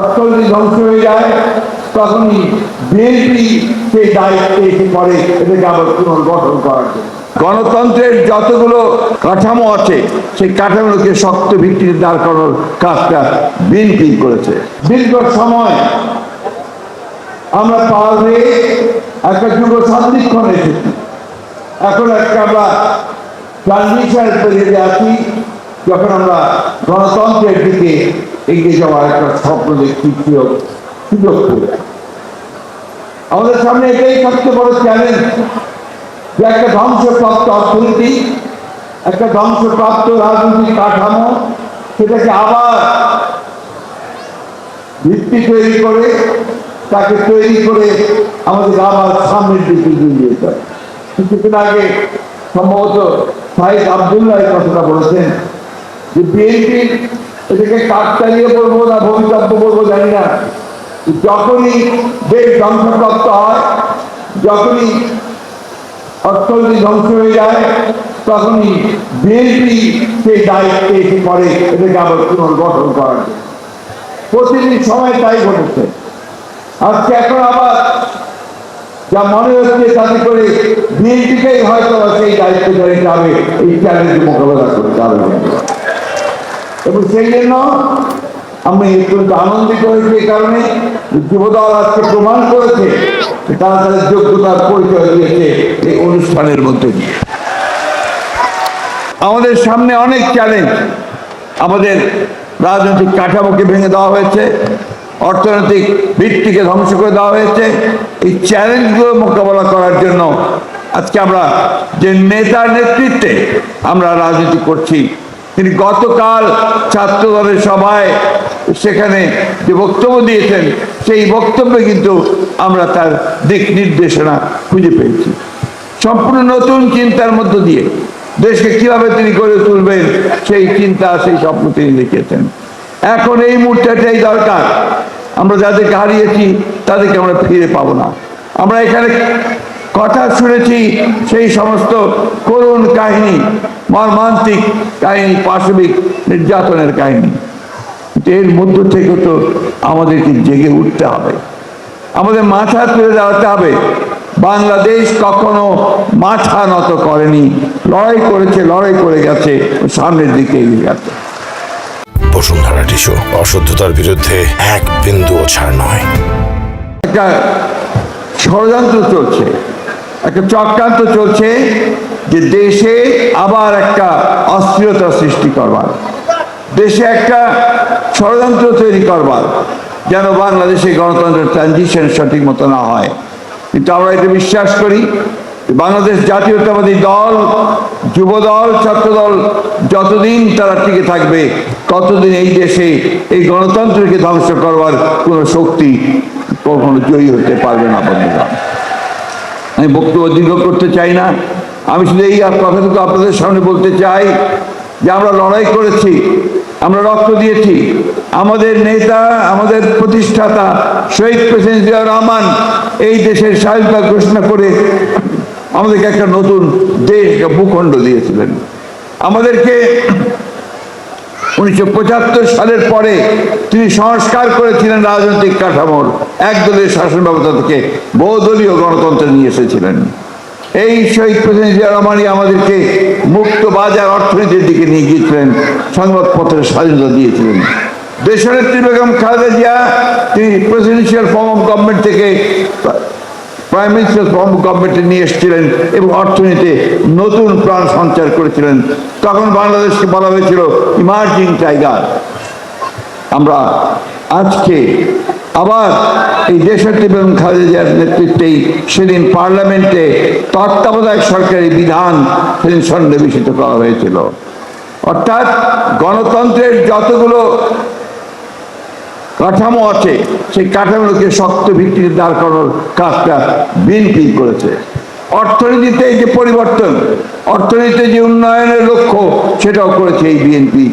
অর্থনীতি ধ্বংস হয়ে যায়, তখনই বিএনপি সেই দায়িত্বে এসে পড়ে এটাকে আবার পুনর্গঠন করার জন্য। গণতন্ত্রের যতগুলো কাঠামো আছে, সেই কাঠামোকে শক্ত ভিত্তিতে দাঁড় করানোর কাজটা বিএনপি করেছে। দীর্ঘ সময় আমরা পার একটা যুব সন্ধিক্ষণ এসেছি। এখন একটা আমরা ট্রানজিশন পেরিয়ে আছি, যখন আমরা গণতন্ত্রের দিকে এগিয়ে যাওয়ার একটা স্বপ্ন দেখছি সুযোগ আমাদের সামনে এটাই সবচেয়ে বড় চ্যালেঞ্জ যে একটা ধ্বংসপ্রাপ্ত অর্থনীতি, একটা ধ্বংসপ্রাপ্ত রাজনৈতিক কাঠামো, সেটাকে আবার ভিত্তি তৈরি করে, তাকে তৈরি করে আমাদের আবার সামনের দিকে এগিয়ে কিছুদিন আগে সম্ভবত সাহিদ আবদুল্লাহ কথাটা বলেছেন যে, বিএনপি এটাকে কাকতালিয়ে বলব না ভবিতব্য বলব জানি না। যখনই দেশ ধ্বংসপ্রাপ্ত হয়, যখনই অর্থনীতি ধ্বংস হয়ে যায়, তখনই বিএনপি সেই দায়িত্বে এসে পড়ে এটাকে আবার পুনর্গঠন করার জন্য। প্রতিদিন সময় তাই ঘটেছে। আজকে এখন আবার যা মনে হচ্ছে তাতে করে বিএনপিকেই হয়তো সেই দায়িত্ব ধরে যাবে, এই চ্যালেঞ্জ মোকাবেলা করতে হবে। এবং সেই জন্য আমি অত্যন্ত আনন্দিত হয়েছি এই কারণে যুবদল আজকে প্রমাণ করেছে তারা তাদের যোগ্যতার পরিচয় দিয়েছে এই অনুষ্ঠানের মধ্যে দিয়ে। আমাদের সামনে অনেক চ্যালেঞ্জ আমাদের রাজনৈতিক কাঠামোকে ভেঙে দেওয়া হয়েছে, অর্থনৈতিক ভিত্তিকে ধ্বংস করে দেওয়া হয়েছে। এই চ্যালেঞ্জগুলো মোকাবেলা করার জন্য আজকে আমরা যে নেতার নেতৃত্বে আমরা রাজনীতি করছি তিনি গতকাল ছাত্র দলের সভায় সেখানে যে বক্তব্য দিয়েছেন, সেই বক্তব্যে কিন্তু আমরা তার দিক নির্দেশনা খুঁজে পেয়েছি। সম্পূর্ণ নতুন চিন্তার মধ্য দিয়ে দেশকে কীভাবে তিনি গড়ে তুলবেন, সেই চিন্তা, সেই স্বপ্ন তিনি দেখিয়েছেন। এখন এই মুহূর্তেটাই দরকার। আমরা যাদেরকে হারিয়েছি, তাদেরকে আমরা ফিরে পাবো না। আমরা এখানে কথা শুনেছি সেই সমস্ত করুণ কাহিনী মর্মান্তিক কাহিনী পাশবিক নির্যাতনের কাহিনী। এর মধ্য থেকে তো আমাদেরকে জেগে উঠতে হবে। আমাদের মাথা তুলে দাঁড়াতে হবে। বাংলাদেশ কখনো মাথা নত করেনি। লড়াই করেছে লড়াই করে গেছে সামনের দিকে এগিয়ে গেছে। বসুন্ধরা টিস্যু অশুদ্ধতার বিরুদ্ধে এক বিন্দুও ছাড় নয়। একটা ষড়যন্ত্র চলছে। একটা চক্রান্ত চলছে যে দেশে আবার একটা অস্থিরতা সৃষ্টি করবার। দেশে একটা ষড়যন্ত্র তৈরি করবার, যেন বাংলাদেশে গণতন্ত্রের ট্রানজিশন সঠিক মতো না হয়। কিন্তু আমরা এটা বিশ্বাস করি বাংলাদেশ জাতীয়তাবাদী দল যুব দল ছাত্র দল যতদিন তারা টিকে থাকবে, ততদিন এই দেশে এই গণতন্ত্রকে ধ্বংস করবার কোনো শক্তি কখনো জয়ী হতে পারবে না, বন্ধুরা। আমি বক্তব্য দীর্ঘ করতে চাই না। আমি শুধু এই কথাটুকু আপনাদের সামনে বলতে চাই যে আমরা লড়াই করেছি, আমরা রক্ত দিয়েছি। আমাদের নেতা, আমাদের প্রতিষ্ঠাতা শহীদ প্রেসিডেন্ট জিয়া রহমান এই দেশের স্বাধীনতা ঘোষণা করে আমাদেরকে একটা নতুন দেশ ভূখণ্ড দিয়েছিলেন। আমাদেরকে উনিশশো পঁচাত্তর সালের পরে তিনি সংস্কার করেছিলেন রাজনৈতিক কাঠামোর। একদলীয় শাসন ব্যবস্থা থেকে বহুদলীয় গণতন্ত্রে নিয়ে এসেছিলেন। এই শহীদ প্রেসিডেন্ট জিয়া আমাদেরকে মুক্ত বাজার অর্থনীতির দিকে নিয়ে গিয়েছিলেন, সংবাদপত্রের স্বাধীনতা দিয়েছিলেন। দেশনেত্রী বেগম খালেদা জিয়া, তিনি প্রেসিডেন্সিয়াল ফর্ম অফ গভর্নমেন্ট থেকে প্রাইম মিনিস্টার ফর্ম গভর্নমেন্টে নিয়ে এসেছিলেন এবং অর্থনীতিতে নতুন প্রাণ সঞ্চার করেছিলেন। তখন বাংলাদেশকে বলা হয়েছিল ইমার্জিং টাইগার আমরা আজকে আবার এই দেশটি বেগম খালেদা নেতৃত্বেই সেদিন পার্লামেন্টে তত্ত্বাবধায়ক সরকারি বিধান সেদিন সন্নিবেশিত করা হয়েছিল। অর্থাৎ গণতন্ত্রের যতগুলো কাঠামো আছে, সেই কাঠামোকে শক্ত ভিত্তিতে দাঁড় করানোর কাজটা বিএনপি করেছে। অর্থনীতিতে যে পরিবর্তন, অর্থনীতিতে যে উন্নয়নের লক্ষ্য, সেটাও করেছে এই বিএনপি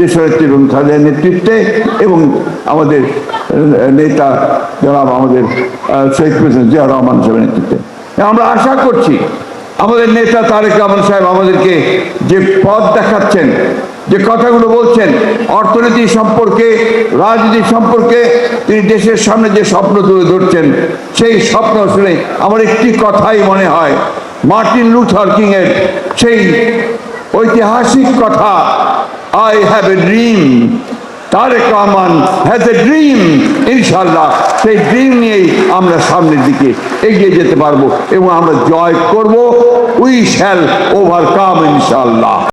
দেশনেত্রী এবং খালেদার নেতৃত্বে এবং আমাদের নেতা জনাব আমাদের শহীদ প্রেসিডেন্ট জিয়া রহমান সাহেবের নেতৃত্বে। আমরা আশা করছি আমাদের নেতা তারেক রহমান সাহেব আমাদেরকে যে পথ দেখাচ্ছেন, যে কথাগুলো বলছেন, অর্থনীতি সম্পর্কে, রাজনীতি সম্পর্কে, তিনি দেশের সামনে যে স্বপ্ন তুলে ধরছেন, সেই স্বপ্ন শুনে আমার একটি কথাই মনে হয়, মার্টিন লুথার কিং এর সেই ঐতিহাসিক কথা I have a dream. Tarique Rahman has a dream ইনশাল্লাহ সেই ড্রিম নিয়েই আমরা সামনের দিকে এগিয়ে যেতে পারব এবং আমরা জয় করব। উই শ্যাল ওভারকাম ইনশাল্লাহ